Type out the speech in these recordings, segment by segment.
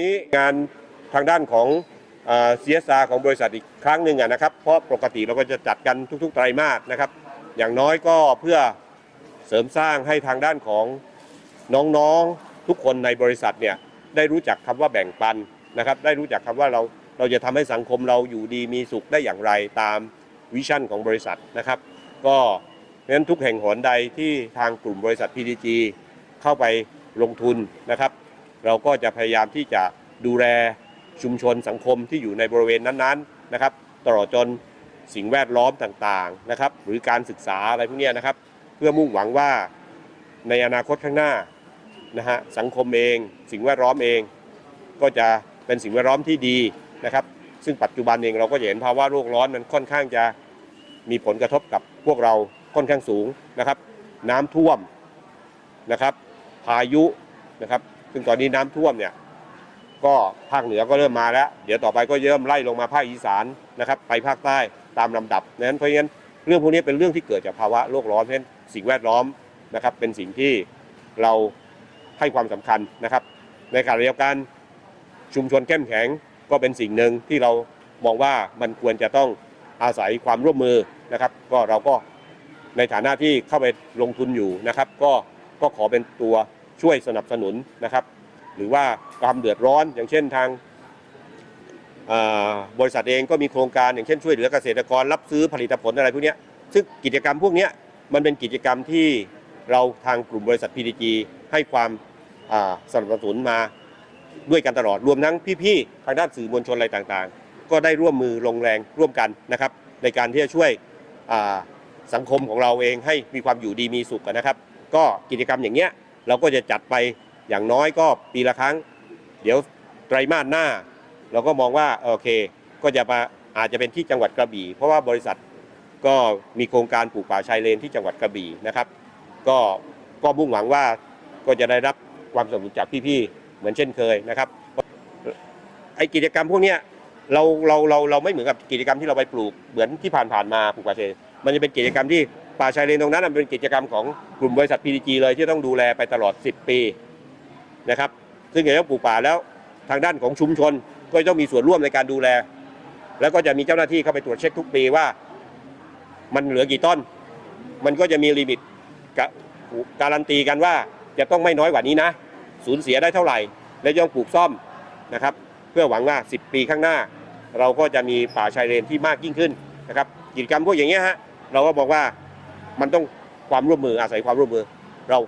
นี้งานทางด้านของเอ่อ CSR ของบริษัทอีกครั้งหนึ่งนะครับเพราะปกติเราก็จะจัดกันทุกๆไตรมาสนะครับ อย่างน้อยก็เพื่อเสริมสร้างให้ทางด้านของน้องๆทุกคนในบริษัทเนี่ยได้รู้จักคำว่าแบ่งปันนะครับ ได้รู้จักคำว่าเราเราจะทำให้สังคมเราอยู่ดีมีสุขได้อย่างไรตามวิชั่นของบริษัทนะครับ ก็เพราะฉะนั้นทุกแห่งหนใดที่ทางกลุ่มบริษัท PDG เข้าไปลงทุนนะครับ เราก็จะพยายามที่จะดูแลชุมชนสังคมที่อยู่ในบริเวณนั้นๆนะครับ ตลอดจนสิ่งแวดล้อมต่างๆนะครับ หรือการศึกษาอะไรพวกนี้นะครับ เพื่อมุ่งหวังว่าในอนาคตข้างหน้านะฮะสังคมเอง สิ่งแวดล้อมเอง ก็จะเป็นสิ่งแวดล้อมที่ดีนะครับ ซึ่งปัจจุบันเองเราก็เห็นภาวะโลกร้อนมันค่อนข้างจะมีผลกระทบกับพวกเราค่อนข้างสูงนะครับ น้ำท่วมนะครับ พายุนะครับ ซึ่งตอนนี้น้ำท่วมเนี่ยก็ภาคเหนือก็เริ่มมาแล้ว เดี๋ยวต่อไปก็เริ่มไล่ลงมาภาคอีสานนะครับไปภาคใต้ตามลำดับนั้นเพราะฉะนั้นเรื่องพวกนี้เป็นเรื่องที่เกิดจากภาวะโลกร้อนเพราะฉะนั้นสิ่งแวดล้อมนะครับเป็นสิ่งที่เราให้ความสำคัญนะครับ ในขณะเดียวกันชุมชนเข้มแข็งก็เป็นสิ่งหนึ่งที่เรามองว่ามันควรจะต้องอาศัยความร่วมมือนะครับ ก็เราก็ในฐานะที่เข้าไปลงทุนอยู่นะครับ ก็ก็ขอเป็นตัว ช่วยสนับสนุนนะครับ หรือว่าความเดือดร้อนอย่างเช่นทางบริษัทเองก็มีโครงการอย่างเช่นช่วยเหลือเกษตรกรรับซื้อผลิตผลอะไรพวกนี้ซึ่งกิจกรรมพวกนี้มันเป็นกิจกรรมที่เราทางกลุ่มบริษัท PDG ให้ความสนับสนุนมาด้วยกันตลอดรวมทั้งพี่ๆทางด้านสื่อมวลชนอะไรต่างๆ ก็ได้ร่วมมือลงแรงร่วมกันนะครับ ในการที่จะช่วยสังคมของเราเองให้มีความอยู่ดีมีสุขนะครับ ก็กิจกรรมอย่างเงี้ย เราก็จะจัดไปอย่างน้อยก็ปีละครั้ง เดี๋ยวไตรมาสหน้า เราก็มองว่าโอเค ก็จะมาอาจจะเป็นที่จังหวัดกระบี่ เพราะว่าบริษัทก็มีโครงการปลูกป่าชายเลนที่จังหวัดกระบี่นะครับ ก็ก็มุ่งหวังว่าก็จะได้รับความสนับสนุนจากพี่ๆเหมือนเช่นเคยนะครับไอกิจกรรมพวกเนี้ยเราเราเราเราไม่เหมือนกับกิจกรรมที่เราไปปลูกเหมือนที่ผ่านๆมาปลูกป่าชายเลนมันจะเป็นกิจกรรมที่ ป่าชายเลนตรงนั้นนเป็นกิจกรรมของกลุ่มบริษัท PDG เลยที่ต้องดูแลไปตลอด 10 ปีนะครับ ซึ่งอย่างนี้ปลูกป่าแล้วทางด้านของชุมชนก็ต้องมีส่วนร่วมในการดูแล แล้วก็จะมีเจ้าหน้าที่เข้าไปตรวจเช็คทุกปีว่า มันเหลือกี่ต้น มันก็จะมีลิมิตกะการันตีกันว่าจะต้องไม่น้อยกว่านี้นะ สูญเสียได้เท่าไหร่ และย่องปลูกซ่อมนะครับ เพื่อหวังว่า 10 ปีข้างหน้า เราก็จะมีป่าชายเลนที่มากยิ่งขึ้นนะครับกิจกรรมพวกอย่างเงี้ยฮะเราก็บอกว่า มันต้องความร่วมมืออาศัยความร่วมมือเรา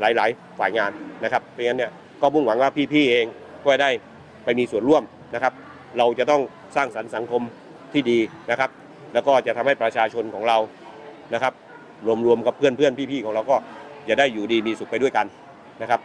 หลาย ๆ ฝ่ายงานนะครับเพราะฉะนั้นเนี่ยก็มุ่งหวังว่าพี่ๆเองก็ได้ไปมีส่วนร่วมนะครับ เราจะต้องสร้างสรรค์สังคมที่ดีนะครับ แล้วก็จะทำให้ประชาชนของเรานะครับ รวมๆกับเพื่อนๆพี่ๆของเราก็จะได้อยู่ดีมีสุขไปด้วยกันนะครับ